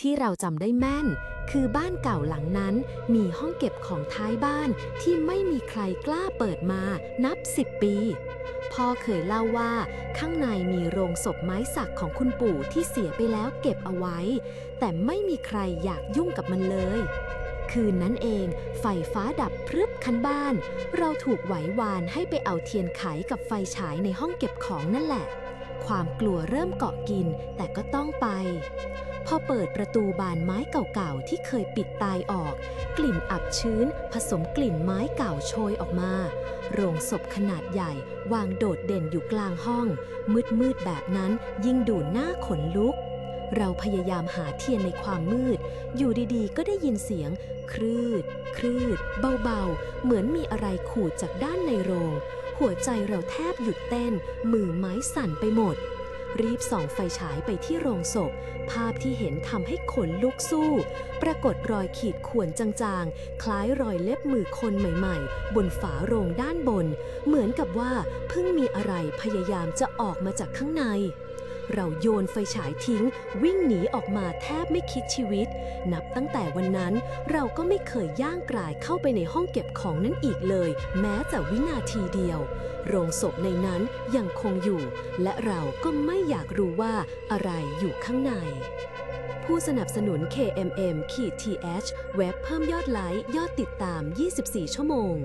ที่เราจำได้แม่น คือบ้านเก่าหลังนั้นมีห้องเก็บของท้ายบ้านที่ไม่มีใครกล้าเปิดมานับ10ปี พ่อเคยเล่าว่าข้างในมีโรงศพไม้สักของคุณปู่ที่เสียไปแล้วเก็บเอาไว้ แต่ไม่มีใครอยากยุ่งกับมันเลย คืนนั้นเองไฟฟ้าดับพรึบคันบ้าน เราถูกไหววานให้ไปเอาเทียนไขกับไฟฉายในห้องเก็บของนั่นแหละ ความกลัวเริ่มเกาะกินแต่ก็ต้องไป พอเปิดประตูบานไม้เก่าๆที่เคยปิดตายออก กลิ่นอับชื้น ผสมกลิ่นไม้เก่าโชยออกมา โรงศพขนาดใหญ่วางโดดเด่นอยู่กลางห้อง มืดๆแบบนั้นยิ่งดูหน้าขนลุก เราพยายามหาเทียนในความมืด อยู่ดีๆ ก็ได้ยินเสียง ครืด ครืด เบาๆ เหมือนมีอะไรขูดจากด้านในโรง หัวใจเราแทบหยุดเต้น มือไม้สั่นไปหมด รีบส่องไฟฉายไปที่โรงศพ ภาพที่เห็นทำให้ขนลุกสู้ ปรากฏรอยขีดข่วนจางๆ คล้ายรอยเล็บมือคนใหม่ๆ บนฝาโรงด้านบน เหมือนกับว่าเพิ่งมีอะไรพยายามจะออกมาจากข้างใน เราโยนไฟฉายทิ้ง วิ่งหนีออกมาแทบไม่คิดชีวิต นับตั้งแต่วันนั้นเราก็ไม่เคยย่างกลายเข้าไปในห้องเก็บของนั้นอีกเลย แม้แต่วินาทีเดียว โรงศพในนั้นยังคงอยู่ และเราก็ไม่อยากรู้ว่าอะไรอยู่ข้างในผู้สนับสนุน KMM ขีด TH เว็บเพิ่มยอดไลค์ ยอดติดตาม 24 ชั่วโมง